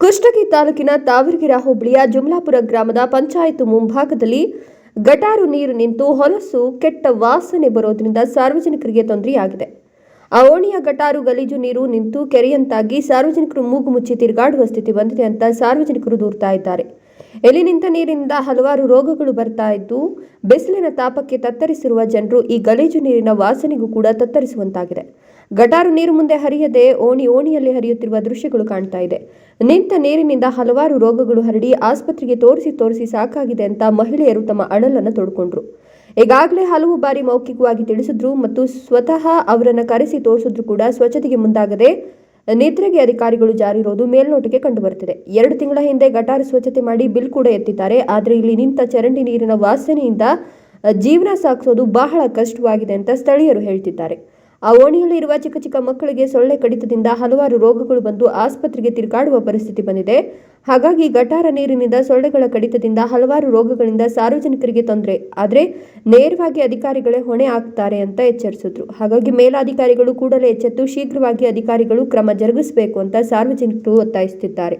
ಕುಷ್ಟಗಿ ತಾಲೂಕಿನ ತಾವರಗಿರ ಹೋಬಳಿಯ ಜುಮ್ಲಾಪುರ ಗ್ರಾಮದ ಪಂಚಾಯತ್ ಮುಂಭಾಗದಲ್ಲಿ ಗಟಾರು ನೀರು ನಿಂತು ಹೊಲಸು, ಕೆಟ್ಟ ವಾಸನೆ ಬರೋದ್ರಿಂದ ಸಾರ್ವಜನಿಕರಿಗೆ ತೊಂದರೆಯಾಗಿದೆ. ಆ ಓಣಿಯ ಗಟಾರು, ಗಲೀಜು ನೀರು ನಿಂತು ಕೆರೆಯಂತಾಗಿ ಸಾರ್ವಜನಿಕರು ಮೂಗು ಮುಚ್ಚಿ ತಿರುಗಾಡುವ ಸ್ಥಿತಿ ಬಂದಿದೆ ಅಂತ ಸಾರ್ವಜನಿಕರು ದೂರ್ತಾ ಇದ್ದಾರೆ. ಇಲ್ಲಿ ನಿಂತ ನೀರಿನಿಂದ ಹಲವಾರು ರೋಗಗಳು ಬರ್ತಾ ಇದ್ದು, ಬಿಸಿಲಿನ ತಾಪಕ್ಕೆ ತತ್ತರಿಸಿರುವ ಜನರು ಈ ಗಲೀಜು ನೀರಿನ ವಾಸನೆಗೂ ಕೂಡ ತತ್ತರಿಸುವಂತಾಗಿದೆ. ಗಟಾರು ನೀರು ಮುಂದೆ ಹರಿಯದೆ ಓಣಿ ಓಣಿಯಲ್ಲಿ ಹರಿಯುತ್ತಿರುವ ದೃಶ್ಯಗಳು ಕಾಣ್ತಾ ಇದೆ. ನಿಂತ ನೀರಿನಿಂದ ಹಲವಾರು ರೋಗಗಳು ಹರಡಿ ಆಸ್ಪತ್ರೆಗೆ ತೋರಿಸಿ ತೋರಿಸಿ ಸಾಕಾಗಿದೆ ಅಂತ ಮಹಿಳೆಯರು ತಮ್ಮ ಅಳಲನ್ನು ತೊಡ್ಕೊಂಡ್ರು. ಈಗಾಗಲೇ ಹಲವು ಬಾರಿ ಮೌಖಿಕವಾಗಿ ತಿಳಿಸಿದ್ರು ಮತ್ತು ಸ್ವತಃ ಅವರನ್ನು ಕರೆಸಿ ತೋರಿಸಿದ್ರು ಕೂಡ ಸ್ವಚ್ಛತೆಗೆ ಮುಂದಾಗದೆ ನಿದ್ರೆಗೆ ಅಧಿಕಾರಿಗಳು ಜಾರಿರೋದು ಮೇಲ್ನೋಟಕ್ಕೆ ಕಂಡುಬರುತ್ತಿದೆ. ಎರಡು ತಿಂಗಳ ಹಿಂದೆ ಗಟಾರ ಸ್ವಚ್ಛತೆ ಮಾಡಿ ಬಿಲ್ ಕೂಡ ಎತ್ತಿದ್ದಾರೆ. ಆದರೆ ಇಲ್ಲಿ ನಿಂತ ಚರಂಡಿ ನೀರಿನ ವಾಸನೆಯಿಂದ ಜೀವನ ಸಾಗಿಸೋದು ಬಹಳ ಕಷ್ಟವಾಗಿದೆ ಅಂತ ಸ್ಥಳೀಯರು ಹೇಳ್ತಿದ್ದಾರೆ. ಆ ಓಣಿಯಲ್ಲಿ ಇರುವ ಚಿಕ್ಕ ಚಿಕ್ಕ ಮಕ್ಕಳಿಗೆ ಸೊಳ್ಳೆ ಕಡಿತದಿಂದ ಹಲವಾರು ರೋಗಗಳು ಬಂದು ಆಸ್ಪತ್ರೆಗೆ ತಿರುಗಾಡುವ ಪರಿಸ್ಥಿತಿ ಬಂದಿದೆ. ಹಾಗಾಗಿ ಗಟಾರ ನೀರಿನಿಂದ ಸೊಳ್ಳೆಗಳ ಕಡಿತದಿಂದ ಹಲವಾರು ರೋಗಗಳಿಂದ ಸಾರ್ವಜನಿಕರಿಗೆ ತೊಂದರೆ. ಆದರೆ ನೇರವಾಗಿ ಅಧಿಕಾರಿಗಳೇ ಹೊಣೆ ಆಗ್ತಾರೆ ಅಂತ ಎಚ್ಚರಿಸಿದ್ರು. ಹಾಗಾಗಿ ಮೇಲಾಧಿಕಾರಿಗಳು ಕೂಡಲೇ ಎಚ್ಚೆತ್ತು ಶೀಘ್ರವಾಗಿ ಅಧಿಕಾರಿಗಳು ಕ್ರಮ ಜರುಗಿಸಬೇಕು ಅಂತ ಸಾರ್ವಜನಿಕರು ಒತ್ತಾಯಿಸುತ್ತಿದ್ದಾರೆ.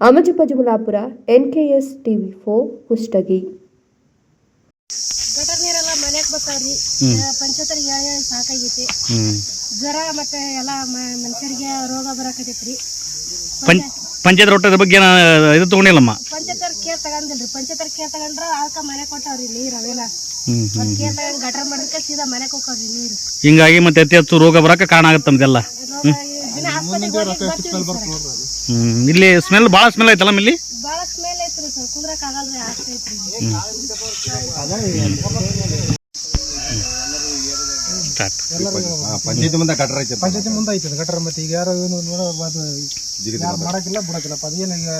Amajappa Jumalapura NKS TV four, Kushtagi. ಮನ್ಯಾಗ ಪಂಚತರಿ ಪಂಚಾಯತರಿಗೆ ಹೇಳಿ ಹೇಳಿ ಸಾಕಾಗೈತಿ. ಹ್ಮ್. ಜ್ವರ ಮತ್ತೆ ಎಲ್ಲ ಮನುಷ್ಯರಿಗೆ ರೋಗ ಬರಾಕತೈತ್ರಿ ಪಂಚ್ ಪಂಚಾಯತ್ ರೊಟ್ಟದ ಬಗ್ಗೆ ಇದು ತಗೊಂಡಿಲ್ಲಮ್ಮ? ಪಂಚಾಯತರ ಕೇರ್ ತಗೊಂಡಿಲ್ರಿ. ಪಂಚತರ ಕೇರ್ ತಗೊಂಡ್ರ ಆಕ ಮನೆ ಕೊಟ್ಟವ್ರಿ ನೀರ್ ಅವೆಲ್ಲ. ಕೇರ್ ತಗೊಂಡ್ ಗಟರ್ ಮಾಡಿದ್ಕೆ ಸೀದಾ ಮನೆ ಹೋಗ್ತಾವ್ರಿ ನೀರು. ಹಿಂಗಾಗಿ ಮತ್ತೆ ಅತಿ ಹೆಚ್ಚು ರೋಗ ಬರಕ್ಕೆ ಕಾರಣ ಆಗುತ್ತೆ ನಮ್ದೆಲ್ಲ. ಈ ದಿನ ಆಸ್ಪತ್ರೆಗೆ ಹೋಗ್ಲಿಕ್ಕೆ ಬರ್ತೀವಿ ಸರ್. ಹ್ಮ್. ಇಲ್ಲಿ ಸ್ಮೆಲ್ ಬಹಳ ಸ್ಮೆಲ್ ಐತಲ್ಲ ಇಲ್ಲಿ? ಭಾಳ ಸ್ಮೆಲ್ ಐತ್ರಿ ಸರ್. ಆಗಲ್ರಿ ಐತ್ರಿ ಸ್ಟಾರ್ಟ್ ಪಂಚಾಯತಿ ಮುಂದೆ ಗಟ್ರ ಐತೆ ಪಂಚಾಯತಿ ಮುಂದೆ ಐತೆ ಗಟ್ರ ಮತ್ತೆ ಈಗ ಯಾರು ಏನು ನೋಡೋದು ಅದು ಯಾರು ಮಾಡಕ್ಕಿಲ್ಲ ಬಿಡಕ್ಕಿಲ್ಲ. ಅಪ್ಪ ಅದೇನು ಈಗ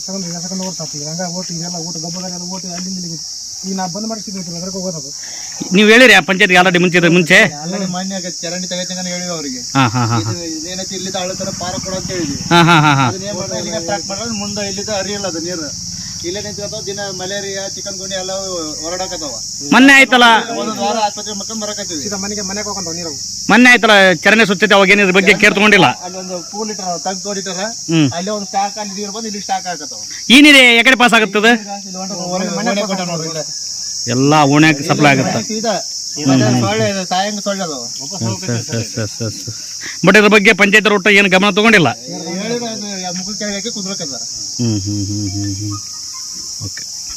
ಸೆಕೆಂಡ್ ಈಗ ಸೆಕೆಂಡ್ ಓಟ್ ಈಗ. ಹಂಗ ಓಟ್ ಇದೆಲ್ಲ ಓಟ್ ಗಬ್ಬದಾಗೆಲ್ಲ ಓಟ್ ಅಲ್ಲಿಂದ ಇಲ್ಲಿಗೆ. ಈಗ ನಾ ಬಂದ್ ಮಾಡಿ ಸಿಗೈತಿಲ್ಲ ಅದ್ರಾಗ ಹೋಗೋದು ನೀವು ಹೇಳಿರಿ ಆ ಪಂಚಾಯತ್ ಆಲ್ರೆಡಿ ಮುಂಚೆ? ಮುಂಚೆ ಆಲ್ರೆಡಿ ಮಾನ್ಯ ಚರಂಡಿ ತೆಗಿತಂಗ ಹೇಳಿವಿ ಅವ್ರಿಗೆ. ಹಾ ಹಾ ಹಾ ಇದು ಇದೇನೈತಿ ಇಲ್ಲಿಂದ ಹಳ್ಳ ತರ ಪಾರ ಕೊಡ ಅಂತ ಹೇಳಿದ್ವಿ. ಹಾ ಹಾ ಹಾ ಹಾ. ಅದನ್ನ ಏನ್ ಮಾಡ್ತಾರೆ ಇಲ್ಲಿಗೆ ಪ್ಯಾಕ್ ಮಾಡಿದ್ರೆ ಮುಂದೆ ಇಲ್ಲಿದ್ದ ಹರಿಯಲ್ಲ ಅದು ನೀರು. ಇಲ್ಲೇ ನಿಂತ್ಕೊತಾವ ದಿನ ಮಲೇರಿಯಾ ಚಿಕನ್ ಗುಣಿ ಎಲ್ಲ ಹೊರಡಾಕತ್ತಾವ ಮೊನ್ನೆ ಆಯ್ತಲ್ಲ ಒಂದೊಂದು ವಾರ ಆಸ್ಪತ್ರೆ ಮಕ್ಕಳು ಬರಕತ್ತೀವಿ ಸೀದಾ ಮನೆಗೆ ಮನೆಗೆ ನೀರು ಮೊನ್ನೆ ಆಯ್ತಲ್ಲ ಚರಂಡಿ ಸ್ವಚ್ಛತೆ ಅವಾಗ ಏನಿದ್ರ ಬಗ್ಗೆ ಕೇರ್ ತಗೊಂಡಿಲ್ಲ ಅಲ್ಲಿ ಕೂಲ್ ಲೀಟರ್ ತಗ್ ತೋಡಿಟ್ಟಾರ ಹ್ಮ್ ಅಲ್ಲಿ ಒಂದು ಸ್ಟಾಕ್ ಅಲ್ಲಿ ನೀರು ಬಂದು ಇಲ್ಲಿ ಸ್ಟಾಕ್ ಈ ನೀರು ಎಕಡೆ ಪಾಸ್ ಆಗುತ್ತದೆ ಇಲ್ಲಿ ಓಣೆ ಮನೆ ಕೊಟ್ಟ ನೋಡ್ರಿ ಇಲ್ಲ. ಎಲ್ಲ ಓಣ್ಯಾಕ ಸಪ್ಲೈ ಆಗುತ್ತೆ ಸೀದಾ ಮತ್ತೆ ಸೊಳ್ಳೆ ಸಾಯಂಗ ಸೊಳ್ಳೆ ಅದಾವ ಬಟ್ ಇದ್ರ ಬಗ್ಗೆ ಪಂಚಾಯತ್ ರೋಟ ಏನು ಗಮನ ತಗೊಂಡಿಲ್ಲ ಹೇಳಿದ್ರೆ ಅದು ಮುಖ ಹಾಕಿ ಕುದ್ರಕತ್ತಾರ ಹ್ಮ್ ಹ್ಮ್ ಹ್ಮ್ ಹ್ಮ್ ಹ್ಮ್ ഓക്കെ